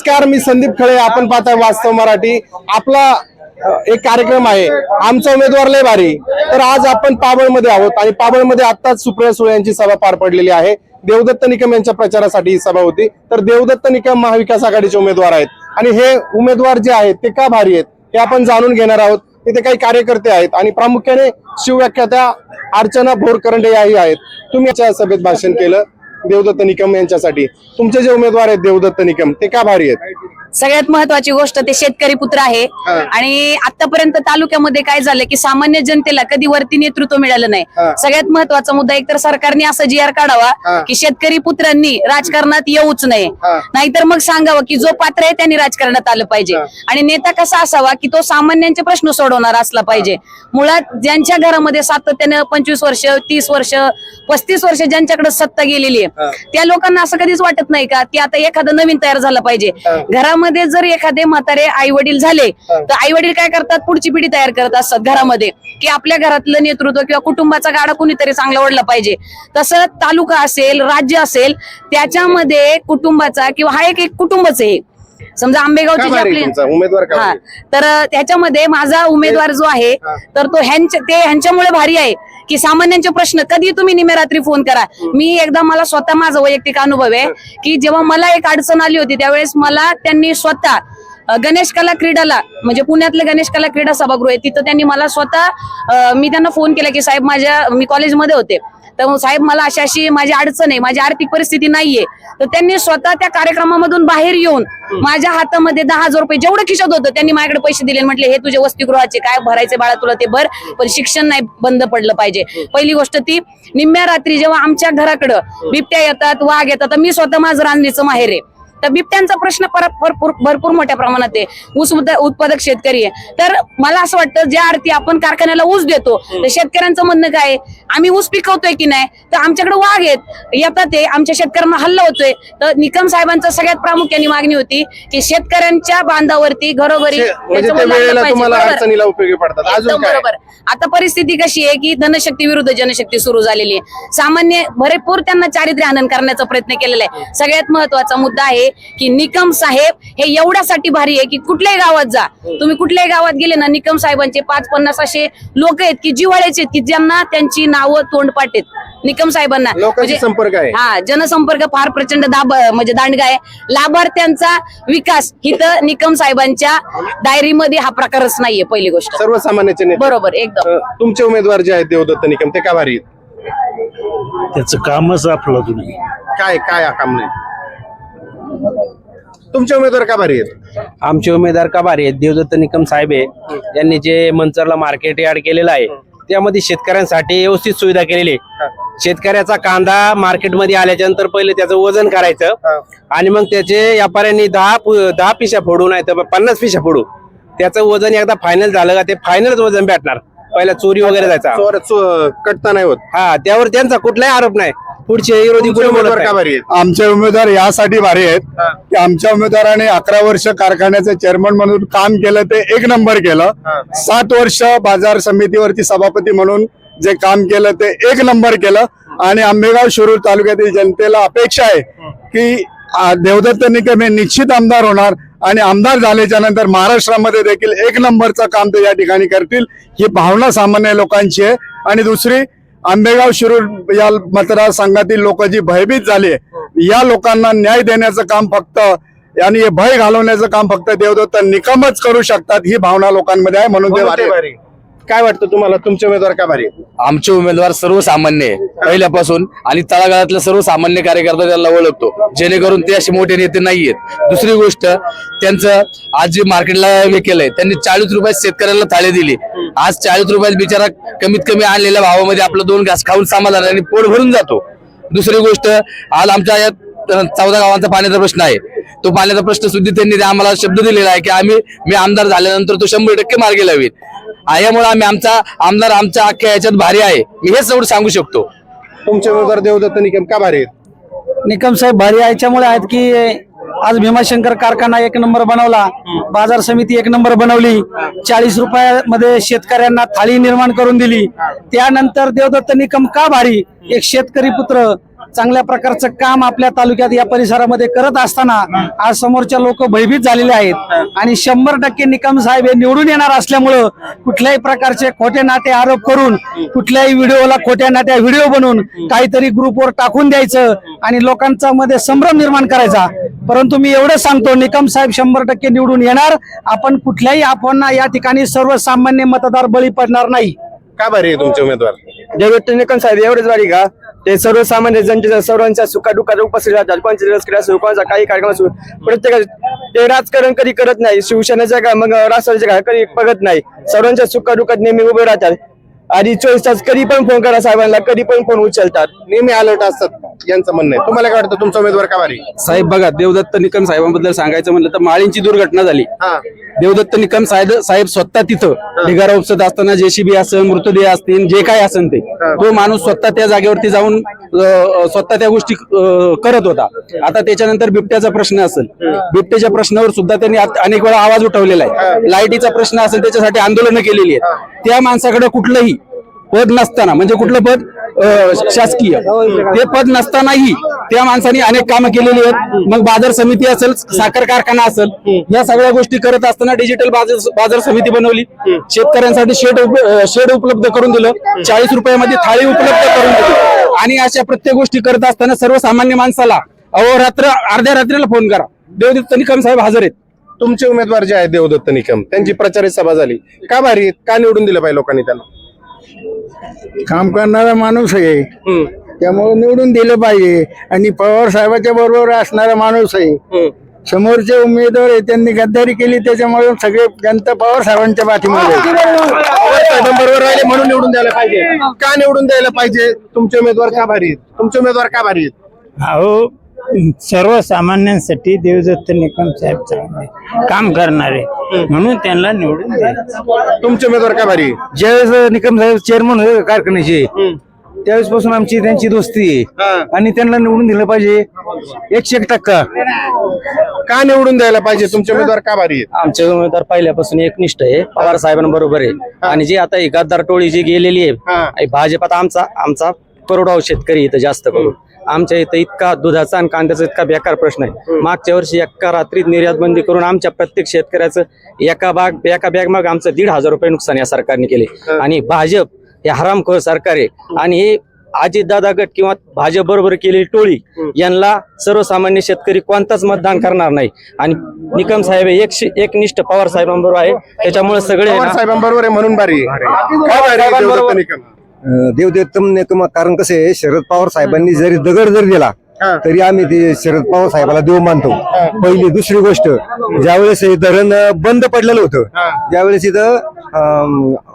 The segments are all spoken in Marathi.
नमस्कार मी संदीप खळे आपण पाहताय वास्तव मराठी. आपला एक कार्यक्रम आहे. आमचा उमेदवार लय भारी. तर आज आपण पाबळमध्ये आहोत आणि पाबळमध्ये आत्ताच सुप्रिया सुळे यांची सभा पार पडलेली आहे. देवदत्त निकम यांच्या प्रचारासाठी ही सभा होती. तर देवदत्त निकम महाविकास आघाडीचे उमेदवार आहेत. आणि हे उमेदवार जे आहेत ते का भारी आहेत हे आपण जाणून घेणार आहोत. तिथे काही कार्यकर्ते आहेत आणि प्रामुख्याने शिवव्याख्यात्या अर्चना भोरकरंडे याही आहेत. तुम्ही सभेत भाषण केलं. देवदत्त निकम यांच्यासाठी. तुमचे जे उमेदवार आहेत देवदत्त निकम ते का भारी आहेत? सगळ्यात महत्वाची गोष्ट ते शेतकरी पुत्र आहे. आणि आतापर्यंत तालुक्यामध्ये काय झालं की सामान्य जनतेला कधी वरती नेतृत्व मिळालं नाही. सगळ्यात महत्त्वाचा मुद्दा एक तर सरकारने असं जी आर. काढावा की शेतकरी पुत्रांनी राजकारणात येऊच नये. नाहीतर मग सांगावं की जो पात्र आहे त्यांनी राजकारणात आलं पाहिजे. आणि नेता कसा असावा की तो सामान्यांचे प्रश्न सोडवणारा असला पाहिजे मुळात ज्यांच्या घरामध्ये सातत्यानं पंचवीस वर्ष तीस वर्ष पस्तीस वर्ष ज्यांच्याकडे सत्ता गेलेली. आहे त्या लोकांना असं कधीच वाटत नाही का की आता एखादं नवीन तयार झालं पाहिजे हा. घरामध्ये जर एखादे म्हातारे आई वडील झाले. तर आई वडील काय करतात? पुढची पिढी तयार करत असतात घरामध्ये. की आपल्या घरातलं नेतृत्व किंवा कुटुंबाचा गाडा कुणीतरी चांगला ओढला पाहिजे. तसं तालुका असेल राज्य असेल त्याच्यामध्ये कुटुंबाचा किंवा हा एक एक कुटुंबच आहे. समजा का आंबेगावची जी आपली उमेदवार हा? तर त्याच्यामध्ये माझा उमेदवार जो आहे. तर तो ह्यांच्या ते ह्यांच्यामुळे भारी आहे. की सामान्यांचे प्रश्न कधी तुम्ही निमेरात्री फोन करा. मी एकदा मला स्वतः माझा वैयक्तिक अनुभव आहे की जेव्हा मला एक अडचण आली होती त्यावेळेस मला त्यांनी स्वतः गणेश कला क्रीडाला म्हणजे पुण्यातलं गणेश कला क्रीडा सभागृह आहे तिथं त्यांनी मला स्वतः मी त्यांना फोन केला की साहेब माझ्या मी कॉलेजमध्ये होते. तर साहेब मला अशी अशी माझी अडचण आहे माझी आर्थिक परिस्थिती नाहीये. तर त्यांनी स्वतः त्या कार्यक्रमामधून बाहेर येऊन माझ्या हातामध्ये दहा हजार रुपये जेवढं खिशात होतं त्यांनी माझ्याकडे पैसे दिले म्हटले हे तुझे वसतिगृहाचे काय भरायचे बाळा तुला ते भर पण शिक्षण नाही बंद पडलं पाहिजे. पहिली गोष्ट ती निम्म्या रात्री जेव्हा आमच्या घराकडं बिबट्या येतात वाघ येतात तर मी स्वतः माझं रांजणीचं माहेर आहे. तर बिबट्यांचा प्रश्न परत भरपूर भरपूर मोठ्या प्रमाणात आहे. ऊस उत्पादक शेतकरी आहे. तर मला असं वाटतं ज्या अर्थी आपण कारखान्याला ऊस देतो तर शेतकऱ्यांचं म्हणणं काय? आम्ही ऊस पिकवतोय की नाही? तर आमच्याकडे वाघ आहेत. येतात ते आमच्या शेतकऱ्यांना हल्ला होतोय. तर निकम साहेबांचं सगळ्यात प्रामुख्याने मागणी होती की शेतकऱ्यांच्या बांधावरती घरोघरी म्हणजे बरोबर. आता परिस्थिती कशी आहे की धनशक्ती विरुद्ध जनशक्ती सुरू झालेली आहे. सामान्य भरपूर त्यांना चारित्र्य हनन करण्याचा प्रयत्न केलेला आहे. सगळ्यात महत्त्वाचा मुद्दा आहे की निकम साहेब हे एवढ्यासाठी भारी आहे की कुठल्याही गावात जा. तुम्ही कुठल्याही गावात गेले ना निकम साहेबांचे पाच पन्नास असे लोक आहेत की जिव्हाळ्याचे आहेत की ज्यांना त्यांची नावं तोंडपाठ आहेत. निकम साहेबांना. लोकांशी संपर्क आहे. हा जनसंपर्क फार प्रचंड दाब म्हणजे दांडगा आहे. लाभार्थ्यांचा विकास हिथं निकम साहेबांच्या डायरीमध्ये हा प्रकारच नाहीये पहिली गोष्ट. सर्वसामान्याचे नेते. बरोबर एकदम. तुमचे उमेदवार जे आहेत देवदत्त निकम ते का भारी आहेत? त्याचं कामच आपलं तुम्ही काय काय हा काम नाही? तुमचे उमेदवार का भारी आहेत? आमचे उमेदवार का भारी आहेत? देवदत्त निकम साहेब आहे. यांनी जे मंचरला मार्केट यार्ड केलेलं आहे त्यामध्ये शेतकऱ्यांसाठी व्यवस्थित सुविधा केलेली आहे. शेतकऱ्याचा कांदा मार्केटमध्ये आल्याच्यानंतर पहिले त्याचं वजन करायचं आणि मग त्याचे व्यापाऱ्यांनी दहा पु- दहा पिशा फोडू नाही तर पन्नास पिशा फोडू. त्याचं वजन एकदा फायनल झालं का ते फायनलच वजन भेटणार. पहिला चोरी वगैरे जायचा. चोर चो- कटता नाही होत. हा त्यावर त्यांचा कुठलाही आरोप नाही. पुढचे विरोधी तुमचे कोणी बोलत उमेदवार का नाही. भारी आहेत? आमचे उमेदवार यासाठी भारी आहेत की आमच्या उमेदवाराने अकरा वर्ष कारखान्याचे चेअरमन म्हणून काम केलं ते एक नंबर केलं. सात वर्ष बाजार समितीवरती सभापती म्हणून जे काम केलं ते एक नंबर केलं. आणि आंबेगाव शिरूर तालुक्यातील जनतेला अपेक्षा आहे की आ, देवदत्त निकम हे निश्चित आमदार होणार आणि आमदार झाल्याच्यानंतर महाराष्ट्रामध्ये देखील एक नंबरचं काम ते या ठिकाणी करतील. ही भावना सामान्य लोकांची आहे. आणि दुसरी आंबेगाव शिरूर या मतदारसंघातील लोक जी भयभीत झाली या लोकांना न्याय देण्याचं काम फक्त आणि हे भय घालवण्याचं काम फक्त देवदत्त निकमच करू शकतात ही भावना लोकांमध्ये आहे म्हणून ते काय वाटतं तुम्हाला? तुमचे उमेदवार का भारी आहेत? आमचे उमेदवार सर्वसामान्य आहे पहिल्यापासून आणि तळागाळातले सर्वसामान्य कार्यकर्ता त्यांना ओळखतो. जेणेकरून ते असे मोठे नेते नाहीयेत दुसरी गोष्ट त्यांचं आज जे मार्केटला हे केलंय त्यांनी चाळीस रुपयात शेतकऱ्यांना थाळी दिली. आज चाळीस रुपयात बिचारा कमीत कमी आणलेल्या भावामध्ये आपलं दोन घास खाऊन समाधान आणि पोट भरून जातो. दुसरी गोष्ट आज आमच्या यात चौदा गावांचा पाण्याचा प्रश्न आहे. तो पाण्याचा प्रश्न सुद्धा त्यांनी आम्हाला शब्द दिलेला आहे की आम्ही मी आमदार झाल्यानंतर तो शंभर टक्के मार्गी लावेल यामुळे आम्ही आमचा आमदार आमच्या अख्ख्या याच्यात भारी आहे. मी हेच एवढं सांगू शकतो. तुमचे उमेदवार देवदत्त निकम का भारी आहेत? निकम साहेब भारी याच्यामुळे आहेत की आज भीमाशंकर कारखाना एक नंबर बनवला. बाजार समिती एक नंबर बनवली. चाळीस रुपयामध्ये शेतकऱ्यांना थाळी निर्माण करून दिली. त्यानंतर देवदत्त निकम का भारी? एक शेतकरी पुत्र चांगल्या प्रकारचं काम आपल्या तालुक्यात या परिसरामध्ये करत असताना आज समोरच्या लोक भयभीत झालेले आहेत. आणि शंभर टक्के निकम साहेब हे निवडून येणार असल्यामुळं कुठल्याही प्रकारचे खोटे नाटे आरोप करून कुठल्याही व्हिडिओला खोट्या नाट्या व्हिडिओ बनवून काहीतरी ग्रुपवर टाकून द्यायचं आणि लोकांचा मध्ये संभ्रम निर्माण करायचा. परंतु मी एवढं सांगतो निकम साहेब शंभर टक्के निवडून येणार. आपण कुठल्याही आपण या ठिकाणी सर्वसामान्य मतदार बळी पडणार नाही. का भारी आहे तुमचे उमेदवार? देवेंद्र निकम साहेब एवढेच वारी का? ते सर्वसामान्य जनतेच्या सर्वांच्या सुखादुखात उपस्थित राहतात. असो कोणचा काही कार्यक्रम असो प्रत्येक ते राजकारण कधी करत नाही. शिवसेनेच्या का मग राष्ट्रवादीच्या का कधी बघत नाही. सर्वांच्या सुखादुखात नेहमी उभे राहतात. आणि चोवीस तास कधी पण फोन करा साहेबांना कधी पण फोन उचलतात. नेहमी अलर्ट असतात यांचं म्हणणं आहे. तुम्हाला काय वाटतं तुमचा उमेदवार का भारी? साहेब बघा देवदत्त निकम साहेबांबद्दल सांगायचं म्हणलं तर माळींची दुर्घटना झाली. हा. देवदत्त निकम साहेब साहेब स्वतः तिथं ढिगारा उपसत असताना जेसीबी असेल मृतदेह असतील जे काय असेल ते तो माणूस स्वतः त्या जागेवरती जाऊन अं, स्वतः त्या गोष्टी अं, करत होता. आता त्याच्यानंतर बिबट्याचा प्रश्न असेल. बिबट्याच्या प्रश्नावर सुद्धा त्यांनी आत- अनेक वेळा आवाज उठवलेला आहे. लाईटीचा प्रश्न असेल त्याच्यासाठी आंदोलनं केलेली आहेत. त्या माणसाकडे कुठलंही पद नसताना म्हणजे कुठलं पद? शासकीय. ते पद नसतानाही त्या माणसाने अनेक कामं केलेली आहेत. मग बाजार समिती असेल साखर कारखाना असेल या सगळ्या गोष्टी करत असताना डिजिटल बाजार बाजार समिती बनवली. शेतकऱ्यांसाठी शेड शेड उपलब्ध करून दिलं. चाळीस रुपयामध्ये थाळी उपलब्ध करून दिली. आणि अशा प्रत्येक गोष्टी करत असताना सर्वसामान्य माणसाला अहोरात्र अर्ध्या रात्रीला फोन करा. देवदत्त निकम साहेब हजर आहेत. तुमचे उमेदवार जे आहेत देवदत्त निकम त्यांची प्रचारित सभा झाली. का भारी? का निवडून दिलं पाहिजे लोकांनी त्यांना? काम करणारा माणूस आहे. हम्म, त्यामुळे निवडून दिलं पाहिजे. आणि पवार साहेबाच्या बरोबर असणारा माणूस आहे. हम्म. समोरचे उमेदवार आहे त्यांनी गद्दारी केली त्याच्यामुळे सगळे जनता पवार साहेबांच्या पाठीमागे आहे. पवार साहेबांबरोबर राहिले म्हणून निवडून द्यायला पाहिजे. का निवडून द्यायला पाहिजे? तुमचे उमेदवार का भारी आहेत? तुमचे उमेदवार का भारी आहेत? अहो सर्वसामान्यांसाठी देवदत्त निकम साहेब चांगले काम करणारे म्हणून त्यांना निवडून द्यायचं. तुमचे उमेदवार का भारी? ज्यावेळेस निकम साहेब चेअरमन होते कारखान्याचे त्यावेळेस पासून आमची त्यांची दोस्ती हा. आहे आणि त्यांना निवडून दिलं पाहिजे. एकशे एक टक्का. का निवडून द्यायला पाहिजे? तुमचे उमेदवार का भारी आहेत? आमचे उमेदवार पहिल्यापासून एकनिष्ठ आहे. पवार साहेबांबरोबर आहे. आणि जी आता ही गद्दार टोळी जी गेलेली आहे भाजपात आमचा आमचा करोडाव शेतकरी इथं जास्त करून आमच्या इथं इतका दुधाचा आणि कांद्याचा इतका बेकार प्रश्न आहे. मागच्या वर्षी एका रात्रीत निर्यात बंदी करून आमच्या प्रत्येक शेतकऱ्याचं एका बाग एका बॅग मग आमचं दीड हजार रुपये नुकसान या सरकारने केले. आणि भाजप हे हरामखोर सरकार आहे. आणि हे अजितदादा गट किंवा भाजप बरोबर केलेली टोळी यांना सर्वसामान्य शेतकरी कोणताच मतदान करणार नाही. आणि निकम साहेब हे एक एकनिष्ठ पवार साहेबांबरोबर आहे. त्याच्यामुळे सगळे साहेबांबरोबर आहे म्हणून निकम कारण कसं आहे शरद पवार साहेबांनी जरी दगड जर दिला. तरी आम्ही ते शरद पवार साहेबाला देव मानतो पहिली दुसरी गोष्ट ज्यावेळेस हे धरण बंद पडलेलं होतं. ज्यावेळेस इथं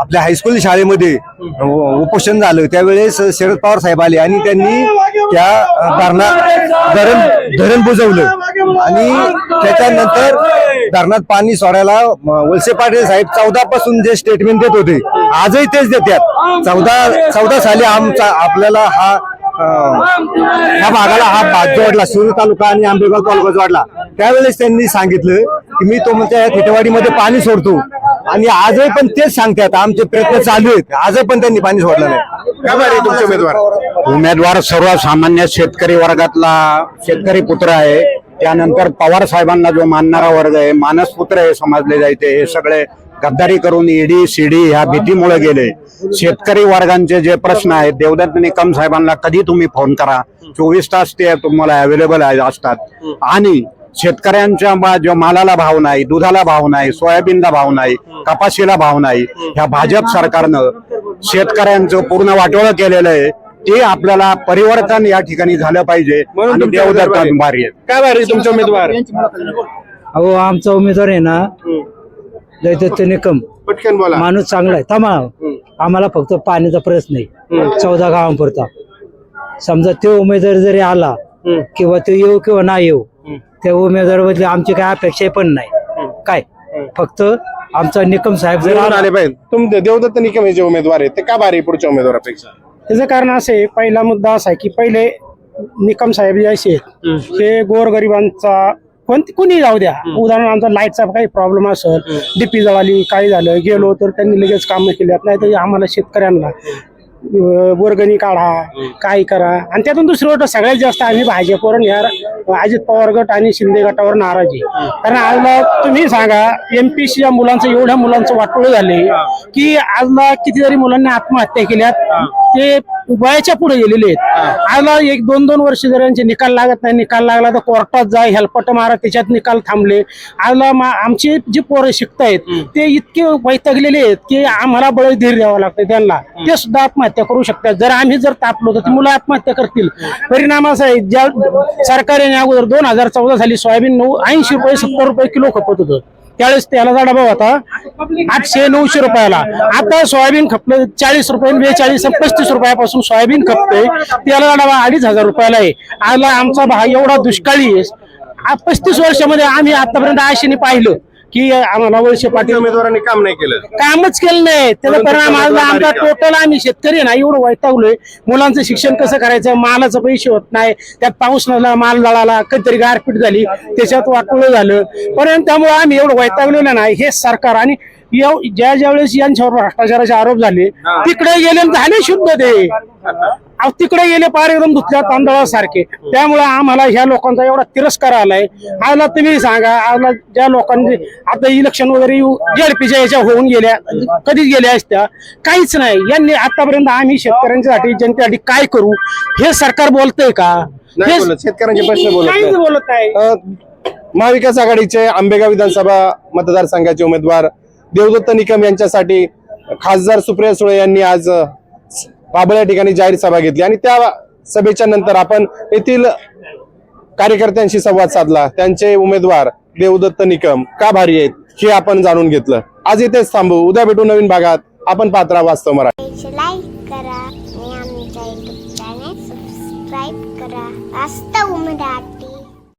आपल्या हायस्कूल शाळेमध्ये उपोषण झालं त्यावेळेस शरद पवार साहेब आले आणि त्यांनी त्या धरणा धरण धरण बुजवलं आणि त्याच्यानंतर धरणात पाणी सोडायला अं, वळसे पाटील साहेब चौदा पासून जे स्टेटमेंट देत होते आजही तेच देतात. चौदा चौदा साली आमचा आपल्याला हा ह्या भागाला हा भाग जोडला शिरूर तालुका आणि आंबेगाव तालुका जोडला. त्यावेळेस त्यांनी सांगितलं की मी तुमच्या खेटेवाडीमध्ये पाणी सोडतो. आणि आजही पण तेच सांगतात आमचे प्रयत्न चालू आहेत. आजही पण त्यांनी पाणी सोडलं नाही. उमेदवार? उमेदवार सर्वसामान्य शेतकरी वर्गातला शेतकरी पुत्र आहे. त्यानंतर पवार साहेबांना जो मानणारा वर्ग आहे मानसपुत्र हे समजले जायचे. हे सगळे गद्दारी करून ईडी सीडी ह्या भीतीमुळे गेले. शेतकरी वर्गांचे जे प्रश्न आहेत देवदत्त निकम साहेबांना कधी तुम्ही फोन करा? चोवीस तास ते तुम्हाला अवेलेबल असतात. आणि शेतकऱ्यांच्या जो मालाला भाव नाही दुधाला भाव नाही सोयाबीनला भाव नाही कपाशीला भाव नाही ह्या भाजप सरकारनं शेतकऱ्यांचं पूर्ण वाटोळं केलेलं आहे. ते आपल्याला परिवर्तन या ठिकाणी झालं पाहिजे. म्हणून आणि तुमचे देवदत्त उमेदवार आहेत. भारी आहेत. का भारी आहे तुमचे उमेदवार? अहो आमचा उमेदवार आहे ना दैदत्त निकम. पटकन बोला. माणूस चांगला आहे. थांबा. आम्हाला फक्त पाण्याचा प्रश्न नाही चौदा गावांपुरता. समजा तो उमेदवार जरी आला किंवा तो येऊ किंवा नाही येऊ त्या उमेदवाराबद्दल आमची काय अपेक्षा पण नाही. काय? फक्त आमचा निकम साहेब जर निवडून आला आले पाहिजे. तुमचे देवदत्त निकम हे जे उमेदवार आहेत ते का भारी आहे पुढच्या उमेदवारापेक्षा? त्याचं कारण असं आहे पहिला मुद्दा असा आहे की पहिले निकम साहेब जे असे आहेत ते गोरगरिबांचा कोणती कुणी जाऊ द्या. उदाहरण आमचा लाईटचा काही प्रॉब्लेम असेल डीपी जळाली काही झालं गेलो तर त्यांनी लगेच कामं केली नाही तर आम्हाला शेतकऱ्यांना वर्गणी काढा काय करा. आणि त्यातून दुसरी गोष्ट सगळ्यात जास्त आम्ही भाजपवर या अजित पवार गट आणि शिंदे गटावर नाराज कारण आजला तुम्ही सांगा एमपीसी या मुलांचं एवढ्या मुलांचं वाटोळ झाले की आजला कितीतरी मुलांनी आत्महत्या केल्यात. ते वयाच्या पुढे गेलेले आहेत. आजला एक दोन दोन वर्ष जर यांचे निकाल लागत नाही निकाल लागला तर कोर्टात जा हेलपट मारा त्याच्यात निकाल थांबले. आजला मा- आमचे जे पोरं शिकतायत ते इतके वैतागलेले आहेत की आम्हाला बळ धीर द्यावं लागतं त्यांना. ते सुद्धा आत्महत्या करू शकतात. जर आम्ही जर तापलो तर ती मुलं आत्महत्या करतील. परिणाम असा आहे ज्या सरकारने अगोदर दोन हजार चौदा साली सोयाबीन नऊ ऐंशी रुपये सत्तर रुपये किलो खपत होतं. त्यावेळेस त्याला जाडा भाव होता. आठशे नऊशे रुपयाला. आता सोयाबीन खपलं चाळीस रुपये बेचाळीस पस्तीस रुपयापासून सोयाबीन खपतंय. त्याला डबा अडीच हजार रुपयाला आहे. आला आमचा भाव एवढा दुष्काळी आहे. पस्तीस वर्षामध्ये आम्ही आतापर्यंत आशेने पाहिलं. की आम्हाला वळसे पाटील उमेदवारांनी काम नाही केलं? कामच केलं नाही. त्याचा परिणाम आज आमचा. टोटल आम्ही शेतकरी ना एवढं वैतागलोय. मुलांचं शिक्षण कसं करायचं? मालाचं पैसे होत नाही. त्यात पाऊस नसला माल जळाला कधीतरी गारपीट झाली. त्याच्यात वाटोळ झालं. परंतु त्यामुळे आम्ही एवढं वैतागलेलं नाही. हे सरकार आणि ज्या ज्या वेळेस यांच्यावर भ्रष्टाचाराचे आरोप झाले तिकडे गेले झाले शुद्ध ते. अहो, तिकडे गेले पार एकदम धुतल्या तांदळासारखे. त्यामुळे आम्हाला ह्या लोकांचा एवढा तिरस्कार आलाय. आला तुम्ही सांगा आला ज्या लोकांनी आता इलेक्शन वगैरे जेडपीच्या याच्या होऊन गेल्या कधीच गेल्या असत्या. काहीच नाही. यांनी आतापर्यंत आम्ही शेतकऱ्यांच्यासाठी जनतेसाठी काय करू? हे सरकार बोलतंय का? नाही हे- बोलत. शेतकऱ्यांचे प्रश्न बोलत काहीच नाही. बोलत नाही. अ, महाविकास आघाडीचे आंबेगाव विधानसभा मतदारसंघाचे उमेदवार देवदत्त निकम यांच्यासाठी खासदार सुप्रिया सुळे यांनी आज अ, बाबळ या ठिकाणी जाहीर सभा घेतली. आणि त्या सभेच्या नंतर आपण येथील कार्यकर्त्यांशी संवाद साधला. त्यांचे उमेदवार देवदत्त निकम का भारी आहेत हे आपण जाणून घेतलं. आज इथेच थांबू. उद्या भेटू नवीन भागात. आपण पात्रा वास्तव मराठी. लाईक करा आणि आमच्या युट्यूब चॅनेल सबस्क्राईब करा. वास्तव मराठी.